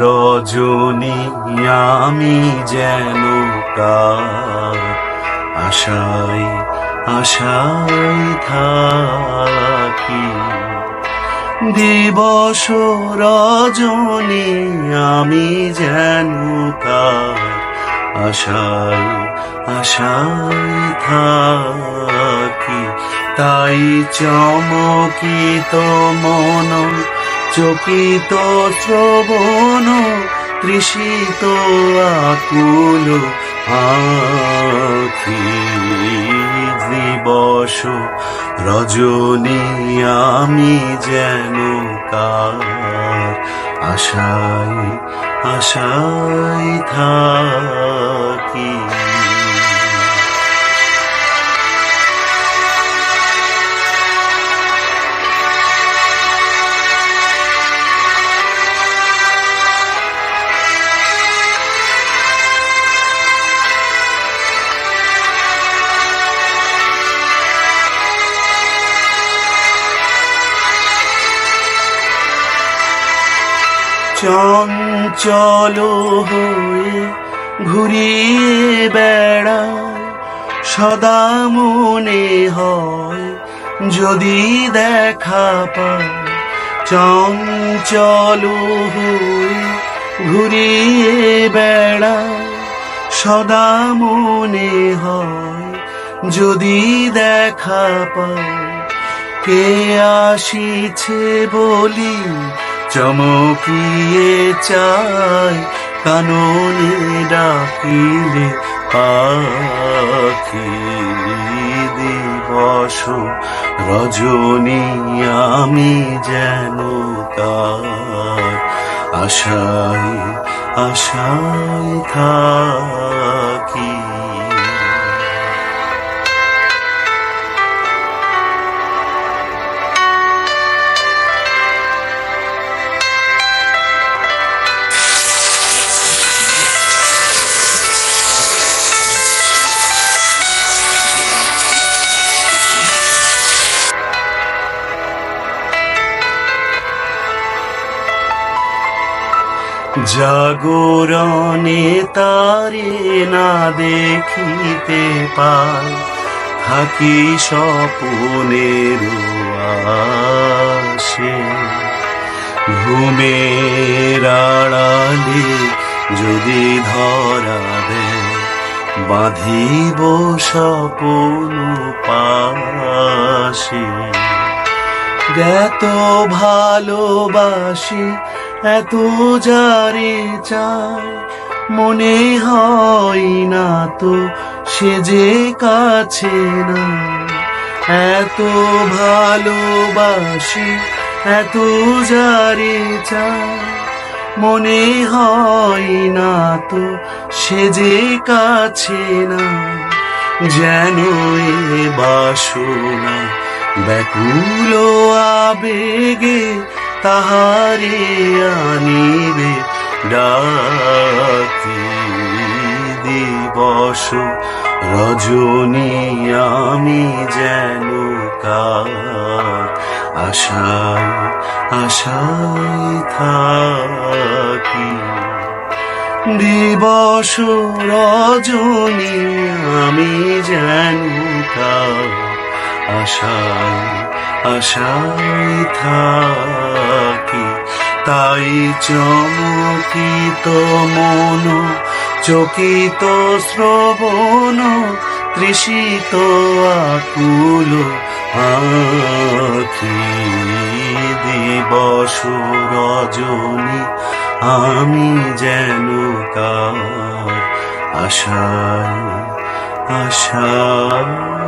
রজনী আমি যেন কার আশায় আশায় থাকি। দিবস রজনী আমি যেন কার আশায় আশায় থাকি। তাই চমকিত মন চকিত শ্রবণ তৃষিত আকুল আখি দিবস রজনী আমি যেন কার আশায় আশায় থাকি। চঞ্চল হয়ে ঘুরিয়ে বেড়ায় সদা মনে হয় যদি দেখা পায় চঞ্চল হয়ে ঘুরিয়ে বেড়ায় সদা মনে হয় যদি দেখা পায় কে আসিছে বলি চমকিয়ে চাই কাননে ডাকিলে পাখি দিবস। রজনী আমি যেন তার আশায় আশায় থাকি। জাগরণে তারে না দেখিতে পাই, থাকি স্বপনের আসে ঘুমের আড়ালে যদি ধরা দে বাঁধিব স্বপন পাশে এত ভালোবাসি এত যারে চায়, মনে হয় না তো সে যে কাছে না। এত ভালোবাসি, এত যারে চায়, মনে হয় না তো সে যে কাছে না। যেন এ বাসনা ব্যাকুল আবেগে তাহারে আনিবে ডাকি দিবস। রজনী আমি যেন কার আশায় আশায় থাকি। দিবস রজনী আমি যেন আশায় আশায় থাকি, তাই চমকিত মন, চকিত শ্রবণ, তৃষিত আকুল আখি দিবস রজনী আমি যেন কার আশায় আশায়